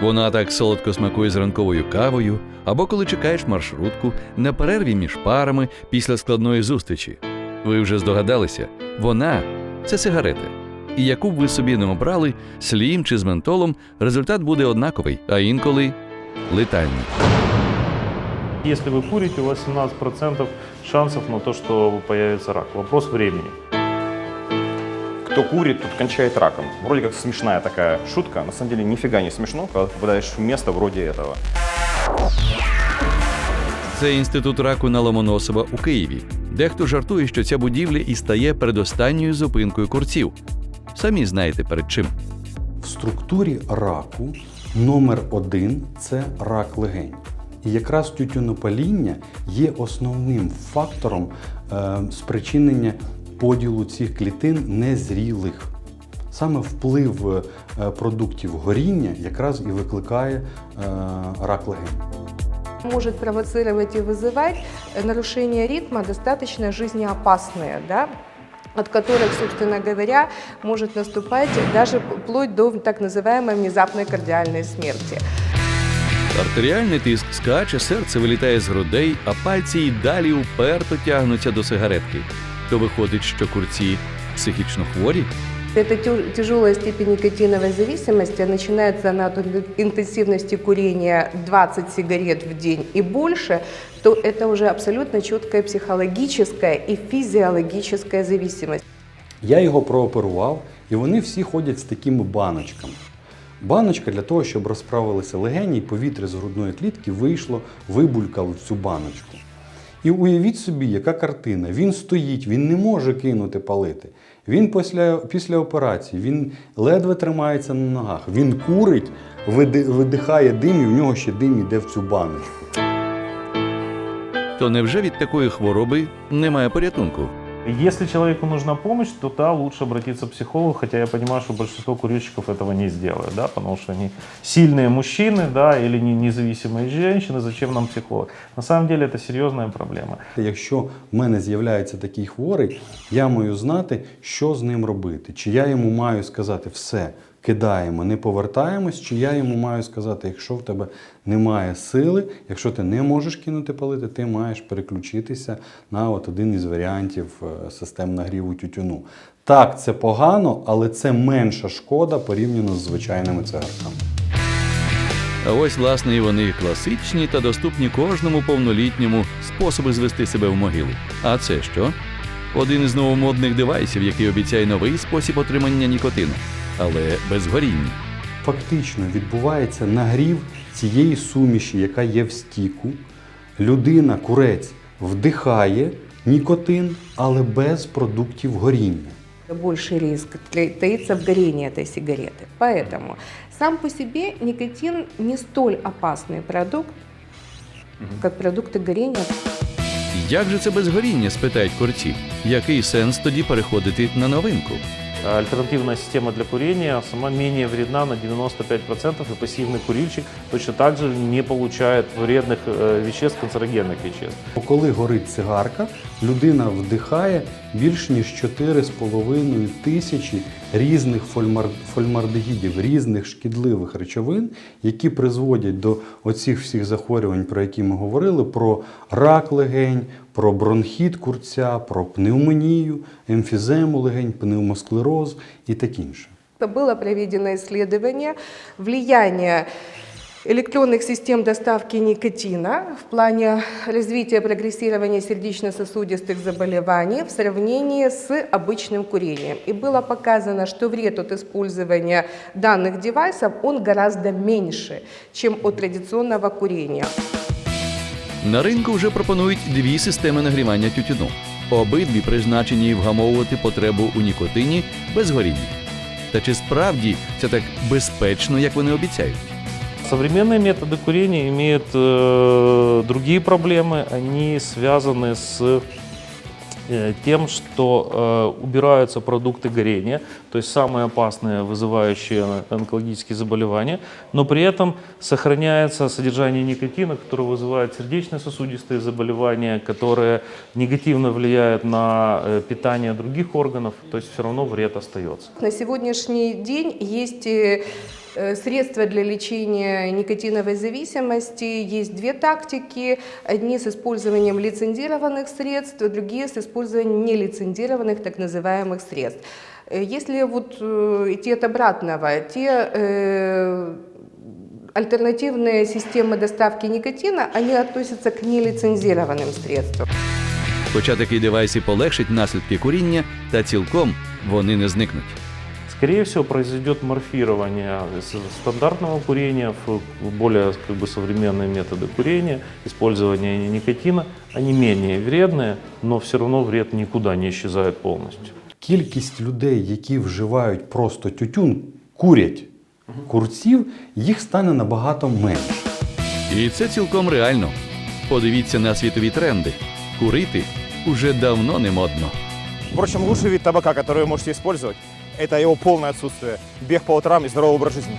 Вона так солодко смакує з ранковою кавою, або коли чекаєш маршрутку на перерві між парами після складної зустрічі. Ви вже здогадалися, вона це сигарети. І яку б ви собі не обрали, слім чи з ментолом, результат буде однаковий, а інколи летальний. Если вы курите, у вас 17% шансов на то, что появится рак. Вопрос времени. Кто курит, тот кончает раком. Вроде как смешная такая шутка, на самом деле нифига не смешно, когда ты попадаешь в место вроде этого. Це інститут раку на Ломоносова у Києві. Дехто жартує, що ця будівля і стає передостанньою зупинкою курців. Самі знаєте перед чим. В структурі раку номер один це рак легень. І якраз тютюнопаління є основним фактором е, спричинення поділу цих клітин незрілих. Саме вплив е, продуктів горіння якраз і викликає е, рак легень. может провоцировать и вызывать э, нарушение ритма достаточно жизнеопасные, да, от которых, собственно говоря, может наступать даже вплоть до так называемой внезапной кардиальной смерти. Артеріальний тиск скаче, серце вилітає з грудей, а пальці й далі уперто тягнуться до сигаретки. То виходить, що курці психічно хворі. Эта тяжелая степень никотиновой зависимости начинается она от интенсивности курения 20 сигарет в день и больше, то это уже абсолютно четкая психологическая и физиологическая зависимость. Я його прооперував, і вони всі ходять з такими баночками. Баночка для того, щоб розправилися легені, і повітря з грудної клітки вийшло, вибулькало в цю баночку. І уявіть собі, яка картина. Він стоїть, він не може кинути палити. Він після, після операції, він ледве тримається на ногах. Він курить, види- видихає дим, і в нього ще дим іде в цю баночку. То невже від такої хвороби немає порятунку? Если человеку нужна помощь, то да, лучше обратиться к психологу, хотя я понимаю, что большинство курильщиков этого не сделают, да, потому что они сильные мужчины, да, или не- независимые женщины, зачем нам психолог? На самом деле это серьезная проблема. Якщо в мене з'являється такий хворий, я маю знати, що з ним робити. Чи я йому маю сказати все, кидаємо, не повертаємось, чи я йому маю сказати, якщо в тебе немає сили, якщо ти не можеш кинути палити, ти маєш переключитися на от один із варіантів е, систем нагріву тютюну. Так, це погано, але це менша шкода порівняно з звичайними цигарками. А ось, власне, і вони класичні та доступні кожному повнолітньому способи звести себе в могилу. А це що? Один із новомодних девайсів, який обіцяє новий спосіб отримання нікотину, але без горіння. Фактично відбувається нагрів цієї суміші, яка є в стіку. Людина, курець, вдихає нікотин, але без продуктів горіння. Больший риск тля- таится в горении этой сигареты. Поэтому сам по себе никотин не столь опасный продукт, как продукты горения. Як же це без горіння? спитають курці. Який сенс тоді переходити на новинку? А Альтернативная система для курения сама менее вредна на 95%, и пассивный курильщик точно так же не получает вредных э, веществ, канцерогенных веществ. Бо Коли горить цигарка, людина вдихає більш ніж 4,5 тисячі різних фольмар... фольмардегідів, різних шкідливих речовин, які призводять до оцих всіх захворювань, про які ми говорили: про рак легень, про бронхіт курця, про пневмонію, емфізему легень, пневмосклероз і таке інше. Было проведено исследование влияния электронных систем доставки никотина в плане развития прогрессирования сердечно-сосудистых заболеваний в сравнении с обычным курением. И было показано, что вред от использования данных девайсов он гораздо меньше, чем от традиционного курения. На ринку вже пропонують дві системи нагрівання тютюну. Обидві призначені вгамовувати потребу у нікотині без горіння. Та чи справді це так безпечно, як вони обіцяють? Современные методы курения имеют э, другие проблемы. Они связаны с э, тем, что э, убираются продукты горения, то есть самые опасные, вызывающие онкологические заболевания, но при этом сохраняется содержание никотина, которое вызывает сердечно-сосудистые заболевания, которые негативно влияют на э, питание других органов, то есть все равно вред остается. На сегодняшний день есть э, средства для лечения никотиновой зависимости. Есть две тактики. Одни с использованием лицензированных средств, другие с использованием нелицензированных так называемых средств. Э, Если вот э, идти от обратного, те э, альтернативные системы доставки никотина, они относятся к нелицензированным средствам. Хоча такий девайс і полегшить наслідки куріння, та цілком вони не зникнуть. Скорее всего, произойдет морфирование из стандартного курения в более как бы, современные методы курения, использование никотина. Они менее вредные, но все равно вред никуда не исчезает полностью. Кількість людей, які вживають просто тютюн, курять курців, їх стане набагато менше. І це цілком реально. Подивіться на світові тренди. Курити уже давно не модно. Впрочем, лучший вид табака, который вы можете использовать, это его полное отсутствие. Бег по утрам и здоровый образ жизни.